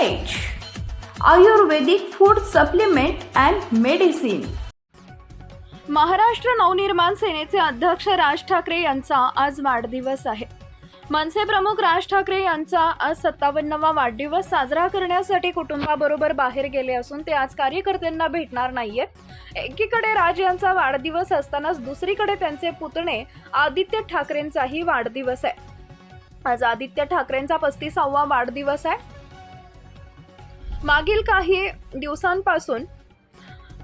Ayurvedic food supplement and medicine Maharashtra Navnirman सेनेचे अध्यक्ष राज ठाकरे यांचा आज वाढदिवस आहे. मनसे प्रमुख राज ठाकरे यांचा आज सत्तावन्नवा वाढदिवस साजरा करण्यासाठी कुटुंबाबरोबर बाहेर गेले असून ते आज कार्यकर्त्यांना भेटणार नाहीयेत एकीकडे राज यांचा वाढदिवस असतानाच दुसरीकडे त्यांचे पुतणे आदित्य ठाकरेंचाही वाढदिवस आहे. आज आदित्य ठाकरेंचा पस्तीसावा वाढदिवस आहे. मागील काही दिवसांपासून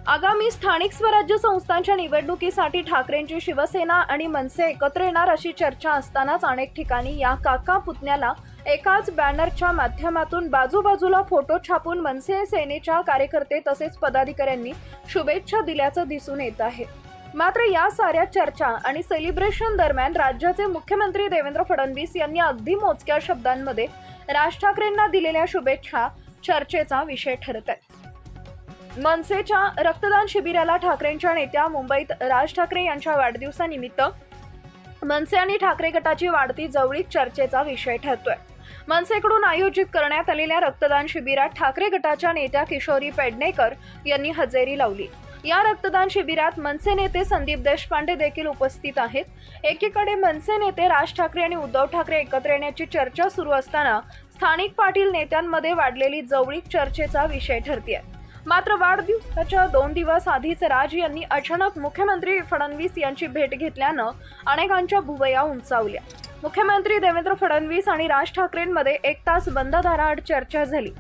आगामी स्थानिक स्वराज्य संस्थांच्या निवडणुकीसाठी ठाकरेंची शिवसेना आणि मनसे एकत्र येणार अशी चर्चा असतानाच अनेक ठिकाणी या काका पुतण्याला एकाच बॅनरच्या माध्यमातून बाजूबाजूला फोटो छापून मनसे सेनेच्या कार्यकर्ते तसेच पदाधिकाऱ्यांनी शुभेच्छा दिल्याचं दिसून येत आहे. मात्र या साऱ्या चर्चा आणि सेलिब्रेशन दरम्यान राज्याचे मुख्यमंत्री देवेंद्र फडणवीस यांनी अगदी मोजक्या शब्दांमध्ये राज ठाकरेंना दिलेल्या शुभेच्छा चर्चेचा विषय ठरत आहे मनसेच्या रक्तदान शिबिराला ठाकरेंच्या नेत्या मुंबईत राज ठाकरे यांच्या वाढदिवसानिमित्त मनसे आणि ठाकरे गटाची वाढती जवळीक चर्चेचा विषय ठरतोय. मनसेकडून आयोजित करण्यात आलेल्या रक्तदान शिबिरात ठाकरे गटाच्या नेत्या किशोरी पेडणेकर यांनी हजेरी लावली. या रक्तदान शिबिरात मनसे नेते संदीप देशपांडे देखील उपस्थित आहेत. एकीकडे मनसे नेते राज ठाकरे आणि उद्धव ठाकरे एकत्र येण्याची चर्चा सुरू असताना स्थानिक पाटील नेत्यांमध्ये वाढलेली जवळीक चर्चेचा विषय ठरतीय. मात्र वाढदिवसाच्या दोन दिवस आधीच राज यांनी अचानक मुख्यमंत्री फडणवीस यांची भेट घेतल्यानं अनेकांच्या भुवया उंचावल्या. मुख्यमंत्री देवेंद्र फडणवीस आणि राज ठाकरेंमध्ये एक तास बंद दाराआड चर्चा झाली.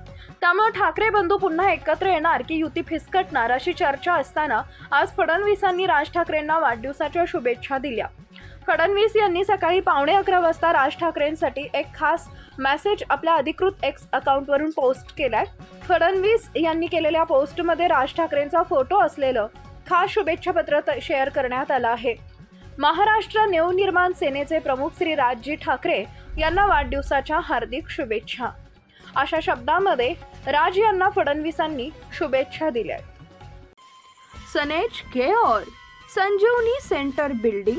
त्यामुळे ठाकरे बंधू पुन्हा एकत्र येणार की युती फिसकटणार अशी चर्चा असताना आज फडणवीसांनी राज ठाकरेंना वाढदिवसाच्या शुभेच्छा दिल्या. फडणवीस यांनी सकाळी पावणे अकरा वाजता राज ठाकरेंसाठी एक खास मेसेज आपल्या अधिकृत एक्स अकाउंटवरून पोस्ट केलाय. फडणवीस यांनी केलेल्या पोस्टमध्ये राज ठाकरेंचा फोटो असलेलं खास शुभेच्छापत्र त- शेअर करण्यात आलं आहे. महाराष्ट्र नवनिर्माण सेनेचे प्रमुख श्री राजजी ठाकरे यांना वाढदिवसाच्या हार्दिक शुभेच्छा. अशा शब्दामध्ये राज यांना फडणवीसांनी शुभेच्छा दिल्या सनेज care Sanjivani centre building